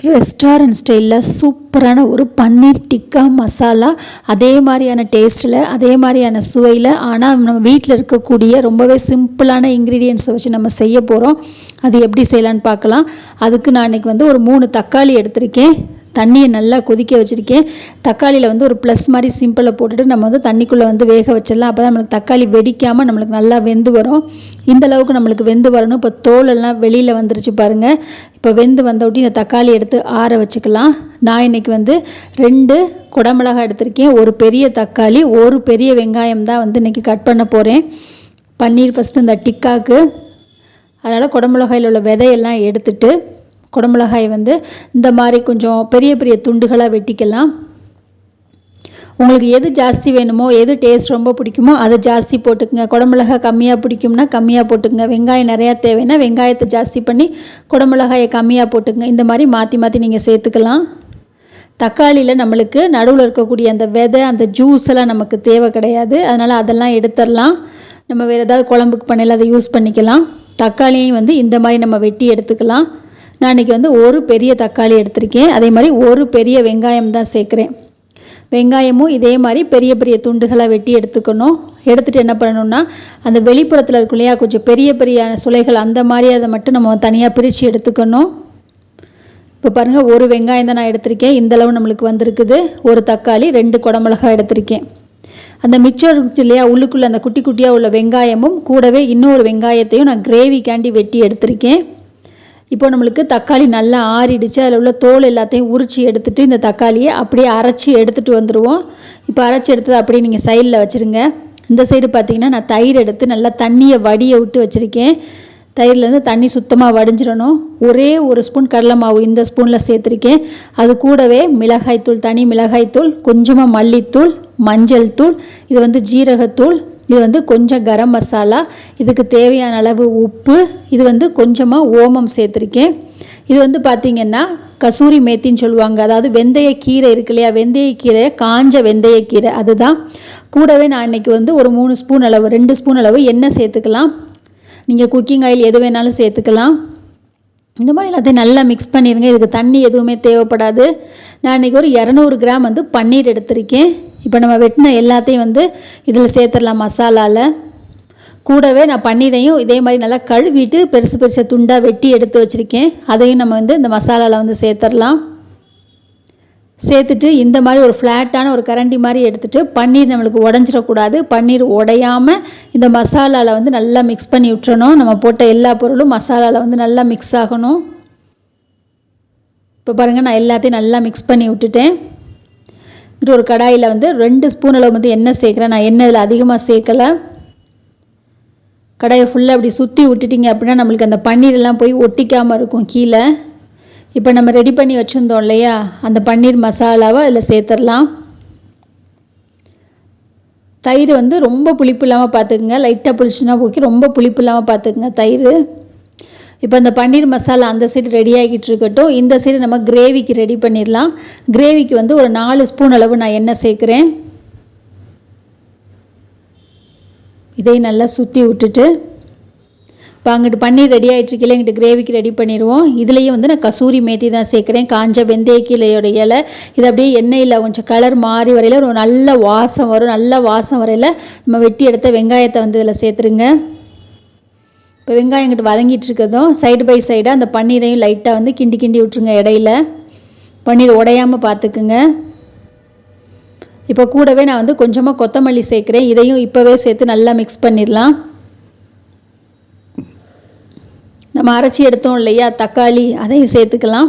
Restaurant ஸ்டைலில் சூப்பரான ஒரு பன்னீர் டிக்கா மசாலா அதே மாதிரியான டேஸ்ட்டில் அதே மாதிரியான சுவையில். ஆனால் நம்ம வீட்டில் இருக்கக்கூடிய ரொம்பவே சிம்பிளான இன்க்ரீடியன்ஸை வச்சு நம்ம செய்ய போகிறோம் அது எப்படி செய்யலான்னு பார்க்கலாம். அதுக்கு நான் இன்றைக்கி வந்து ஒரு மூணு தக்காளி எடுத்திருக்கேன். தண்ணியை நல்லா கொதிக்க வச்சுருக்கேன். தக்காளியில் வந்து ஒரு ப்ளஸ் மாதிரி சிம்பிளை போட்டுட்டு நம்ம வந்து தண்ணிக்குள்ளே வந்து வேக வச்சிடலாம். அப்போ தான் நம்மளுக்கு தக்காளி வெடிக்காமல் நம்மளுக்கு நல்லா வெந்து வரும். இந்த அளவுக்கு நம்மளுக்கு வெந்து வரணும். இப்போ தோலெல்லாம் வெளியில் வந்துருச்சு பாருங்கள் இப்போ வெந்து வந்தவுட்டி இந்த தக்காளி எடுத்து ஆற வச்சுக்கலாம். நான் இன்றைக்கி வந்து ரெண்டு குடமிளகாய் எடுத்திருக்கேன். ஒரு பெரிய தக்காளி ஒரு பெரிய வெங்காயம் தான் வந்து இன்றைக்கி கட் பண்ண போகிறேன் பன்னீர் ஃபஸ்ட்டு இந்த டிக்காக்கு. அதனால் குடமிளகாயில் உள்ள விதையெல்லாம் எடுத்துட்டு குடமிளகாய் வந்து இந்த மாதிரி கொஞ்சம் பெரிய பெரிய துண்டுகளாக வெட்டிக்கலாம். உங்களுக்கு எது ஜாஸ்தி வேணுமோ எது டேஸ்ட் ரொம்ப பிடிக்குமோ அதை ஜாஸ்தி போட்டுக்குங்க. குடமிளகாய் கம்மியாக பிடிக்கும்னா கம்மியாக போட்டுக்குங்க. வெங்காயம் நிறையா தேவைன்னா வெங்காயத்தை ஜாஸ்தி பண்ணி குடமிளகாயை கம்மியாக போட்டுக்குங்க. இந்த மாதிரி மாற்றி மாற்றி நீங்கள் சேர்த்துக்கலாம். தக்காளியில் நம்மளுக்கு நடுவில் இருக்கக்கூடிய அந்த விதை அந்த ஜூஸ் எல்லாம் நமக்கு தேவை கிடையாது. அதனால் அதெல்லாம் எடுத்துடலாம். நம்ம வேறு ஏதாவது குழம்புக்கு பண்ணையில் அதை யூஸ் பண்ணிக்கலாம். தக்காளியையும் வந்து இந்த மாதிரி நம்ம வெட்டி எடுத்துக்கலாம். நான் இன்றைக்கி வந்து ஒரு பெரிய தக்காளி எடுத்திருக்கேன். அதே மாதிரி ஒரு பெரிய வெங்காயம் தான் சேர்க்குறேன். வெங்காயமும் இதே மாதிரி பெரிய பெரிய துண்டுகளாக வெட்டி எடுத்துக்கணும். எடுத்துகிட்டு என்ன பண்ணணும்னா அந்த வெளிப்புறத்தில் இருக்கும் இல்லையா கொஞ்சம் பெரிய பெரிய சுளைகள் அந்த மாதிரி அதை மட்டும் நம்ம தனியாக பிரித்து எடுத்துக்கணும். இப்போ பாருங்கள் ஒரு வெங்காயம் தான் நான் எடுத்திருக்கேன். இந்தளவு நம்மளுக்கு வந்திருக்குது. ஒரு தக்காளி ரெண்டு குடமிளகாய் எடுத்திருக்கேன். அந்த மிச்சம் இருந்துச்சு இல்லையா உள்ளுக்குள்ளே அந்த குட்டி குட்டியாக உள்ள வெங்காயமும் கூடவே இன்னொரு வெங்காயத்தையும் நான் கிரேவிக்காண்டி வெட்டி எடுத்திருக்கேன். இப்போ நம்மளுக்கு தக்காளி நல்லா ஆறிடுச்சு அதில் உள்ள தோல் எல்லாத்தையும் உரித்து எடுத்துகிட்டு இந்த தக்காளியை அப்படியே அரைச்சி எடுத்துகிட்டு வந்துடுவோம் இப்போ அரைச்சி எடுத்தது அப்படியே நீங்கள் சைடில் வச்சுருங்க. இந்த சைடு பார்த்தீங்கன்னா நான் தயிர் எடுத்து நல்லா தண்ணியை வடியை விட்டு வச்சுருக்கேன். தயிர்லேருந்து தண்ணி சுத்தமாக வடிஞ்சிடணும். ஒரே ஒரு ஸ்பூன் கடலை மாவு இந்த ஸ்பூனில் சேர்த்துருக்கேன். அது கூடவே மிளகாய்த்தூள் தனி மிளகாய்த்தூள் கொஞ்சமாக மல்லித்தூள் மஞ்சள் தூள் இது வந்து ஜீரகத்தூள் இது வந்து கொஞ்சம் கரம் மசாலா இதுக்கு தேவையான அளவு உப்பு இது வந்து கொஞ்சமாக ஓமம் சேர்த்துருக்கேன். இது வந்து பார்த்திங்கன்னா கசூரி மேத்தின்னு சொல்லுவாங்க. அதாவது வெந்தயக்கீரை இருக்கு இல்லையா? வெந்தயக்கீரை காஞ்ச வெந்தயக்கீரை அதுதான். கூடவே நான் இன்றைக்கி வந்து ஒரு மூணு ஸ்பூன் அளவு ரெண்டு ஸ்பூன் அளவு எண்ணெய் சேர்த்துக்கலாம். நீங்கள் குக்கிங் ஆயில் எது வேணாலும் சேர்த்துக்கலாம். இந்த மாதிரி எல்லாத்தையும் நல்லா மிக்ஸ் பண்ணிடுங்க இதுக்கு தண்ணி எதுவுமே தேவைப்படாது. நான் இன்றைக்கி ஒரு இரநூறு கிராம் வந்து பன்னீர் எடுத்திருக்கேன். இப்போ நம்ம வெட்டின எல்லாத்தையும் வந்து இதில் சேர்த்துடலாம் மசாலாவில் கூடவே நான் பன்னீரையும் இதே மாதிரி நல்லா கழுவிட்டு பெருசு பெருசாக துண்டாக வெட்டி எடுத்து வச்சுருக்கேன். அதையும் நம்ம வந்து இந்த மசாலாவில் வந்து சேர்த்துடலாம். சேர்த்துட்டு இந்த மாதிரி ஒரு ஃப்ளாட்டான ஒரு கரண்டி மாதிரி எடுத்துகிட்டு பன்னீர் நம்மளுக்கு உடஞ்சிடக்கூடாது. பன்னீர் உடையாமல் இந்த மசாலாவில் வந்து நல்லா மிக்ஸ் பண்ணி விட்டுறணும். நம்ம போட்ட எல்லா பொருளும் மசாலாவில் வந்து நல்லா மிக்ஸ் ஆகணும். இப்போ பாருங்கள் நான் எல்லாத்தையும் நல்லா மிக்ஸ் பண்ணி விட்டுட்டேன். இங்கிட்டு ஒரு கடாயில் வந்து ரெண்டு ஸ்பூன் அளவு வந்து எண்ணெய் சேர்க்குறேன். நான் எண்ணெய் இதில் அதிகமாக சேர்க்கலை. கடாயை ஃபுல்லாக அப்படி சுற்றி விட்டுட்டிங்க அப்படின்னா நம்மளுக்கு அந்த பன்னீர்லாம் போய் ஒட்டிக்காமல் இருக்கும் கீழே. இப்போ நம்ம ரெடி பண்ணி வச்சுருந்தோம் இல்லையா? அந்த பன்னீர் மசாலாவை அதில் சேர்த்துடலாம். தயிர் வந்து ரொம்ப புளிப்பு இல்லாமல் பார்த்துக்குங்க. லைட்டாக புளிச்சுன்னா ஓகே ரொம்ப புளிப்பு இல்லாமல் பார்த்துக்குங்க தயிர். இப்போ அந்த பன்னீர் மசாலா அந்த சைடு ரெடி ஆகிட்டு இருக்கட்டும். இந்த சைடு நம்ம கிரேவிக்கு ரெடி பண்ணிடலாம். கிரேவிக்கு வந்து ஒரு நாலு ஸ்பூன் அளவு நான் எண்ணெய் சேர்க்குறேன். இதை நல்லா சுற்றி விட்டுட்டு இப்போ அங்கிட்டு பன்னீர் ரெடி ஆகிட்டுருக்கல இங்கிட்டு கிரேவிக்கு ரெடி பண்ணிடுவோம். இதுலேயும் வந்து நான் கசூரி மேத்தி தான் சேர்க்குறேன். காஞ்ச வெந்தயக்கீழையோட இலை. இது அப்படியே எண்ணெயில் கொஞ்சம் கலர் மாறி வரையில் ஒரு நல்ல வாசம் வரும். நல்ல வாசம் வரையில் நம்ம வெட்டி எடுத்த வெங்காயத்தை வந்து இதில் சேர்த்துருங்க. இப்போ வெங்காயம் இங்கிட்டு வதங்கிட்டு இருக்கதும் சைடு பை சைடாக அந்த பன்னீரையும் லைட்டாக வந்து கிண்டி கிண்டி விட்ருங்க இடையில. பன்னீர் உடையாமல் பார்த்துக்குங்க. இப்போ கூடவே நான் வந்து கொஞ்சமாக கொத்தமல்லி சேர்க்குறேன். இதையும் இப்போவே சேர்த்து நல்லா மிக்ஸ் பண்ணிடலாம். நம்ம அரைச்சி எடுத்தோம் இல்லையா? தக்காளி அதையும் சேர்த்துக்கலாம்.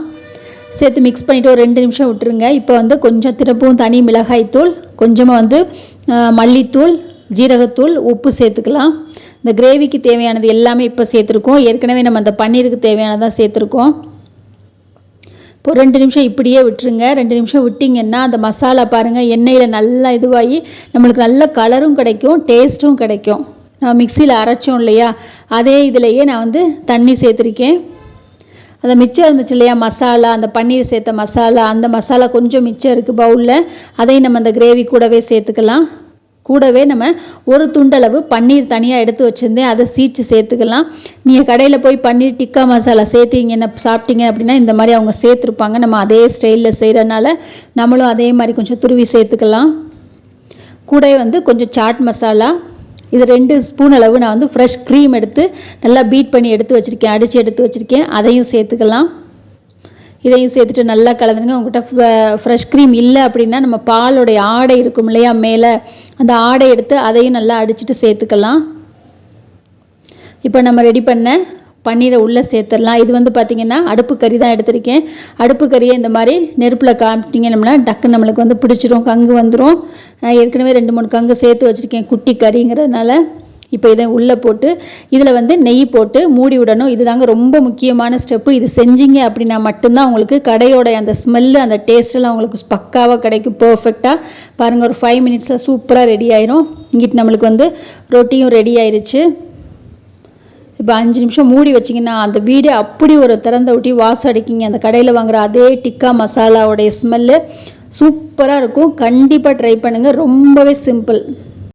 சேர்த்து மிக்ஸ் பண்ணிவிட்டு ஒரு ரெண்டு நிமிஷம் விட்டுருங்க. இப்போ வந்து கொஞ்சம் திருப்பவும் தனி மிளகாய்த்தூள் கொஞ்சமாக வந்து மல்லித்தூள் ஜீரகத்தூள் உப்பு சேர்த்துக்கலாம். இந்த கிரேவிக்கு தேவையானது எல்லாமே இப்போ சேர்த்துருக்கோம். ஏற்கனவே நம்ம அந்த பன்னீருக்கு தேவையானதான் சேர்த்துருக்கோம். இப்போ ரெண்டு நிமிஷம் இப்படியே விட்டுருங்க. ரெண்டு நிமிஷம் விட்டிங்கன்னா அந்த மசாலா பாருங்கள் எண்ணெயில் நல்லா இதுவாகி நம்மளுக்கு நல்ல கலரும் கிடைக்கும் டேஸ்ட்டும் கிடைக்கும். நான் மிக்சியில் அரைச்சோம் இல்லையா? அதே இதிலையே நான் வந்து தண்ணி சேர்த்துருக்கேன். அந்த மிச்சம் இருந்துச்சு இல்லையா? மசாலா அந்த பன்னீர் சேர்த்த மசாலா அந்த மசாலா கொஞ்சம் மிச்சம் இருக்குது பவுலில் அதையும் நம்ம அந்த கிரேவி கூடவே சேர்த்துக்கலாம். கூடவே நம்ம ஒரு துண்டளவு பன்னீர் தனியாக எடுத்து வச்சுருந்தேன். அதை சீச்சு சேர்த்துக்கலாம். நீங்கள் கடையில் போய் பன்னீர் டிக்கா மசாலா சேர்த்தீங்க என்ன சாப்பிட்டீங்க அப்படின்னா இந்த மாதிரி அவங்க சேர்த்துருப்பாங்க. நம்ம அதே ஸ்டைலில் செய்கிறனால நம்மளும் அதே மாதிரி கொஞ்சம் துருவி சேர்த்துக்கலாம். கூடவே வந்து கொஞ்சம் சாட் மசாலா. இது ரெண்டு ஸ்பூன் அளவு நான் வந்து ஃப்ரெஷ் க்ரீம் எடுத்து நல்லா பீட் பண்ணி எடுத்து வச்சுருக்கேன். அடித்து எடுத்து வச்சுருக்கேன். அதையும் சேர்த்துக்கலாம். இதையும் சேர்த்துட்டு நல்லா கலந்துங்க உங்கள்கிட்ட ஃப்ரெஷ் க்ரீம் இல்லை அப்படின்னா நம்ம பாலோடைய ஆடை இருக்கும் இல்லையா மேலே அந்த ஆடை எடுத்து அதையும் நல்லா அடிச்சுட்டு சேர்த்துக்கலாம். இப்போ நம்ம ரெடி பண்ண பன்னீரை உள்ளே சேர்த்துடலாம். இது வந்து பார்த்திங்கன்னா அடுப்பு கறி தான் எடுத்திருக்கேன். அடுப்பு கறியை இந்த மாதிரி நெருப்பில் காமிட்டிங்கன்னா டக்குன்னு நம்மளுக்கு வந்து பிடிச்சிரும் கங்கு வந்துடும் நான் ஏற்கனவே ரெண்டு மூணு கங்கு சேர்த்து வச்சுருக்கேன் குட்டி கறிங்கிறதுனால. இப்போ இதை உள்ளே போட்டு இதில் வந்து நெய் போட்டு மூடி விடணும். இதுதாங்க ரொம்ப முக்கியமான ஸ்டெப்பு இது செஞ்சீங்க அப்படின்னா மட்டும்தான் உங்களுக்கு கடையோட அந்த ஸ்மெல்லு அந்த டேஸ்ட்டெல்லாம் உங்களுக்கு பக்காவாக கிடைக்கும் பர்ஃபெக்டாக பாருங்கள் ஒரு ஃபைவ் மினிட்ஸாக சூப்பராக ரெடி ஆயிரும். இங்கிட்டு நம்மளுக்கு வந்து ரொட்டியும் ரெடி ஆயிருச்சு. இப்போ அஞ்சு நிமிஷம் மூடி வச்சிங்கன்னா அந்த வீடே அப்படி ஒரு திறந்த ஒட்டி வாசம் அடிக்கிங்க. அந்த கடையில் வாங்குற அதே டிக்கா மசாலாவுடைய ஸ்மெல்லு சூப்பராக இருக்கும். கண்டிப்பாக ட்ரை பண்ணுங்கள் ரொம்பவே சிம்பிள்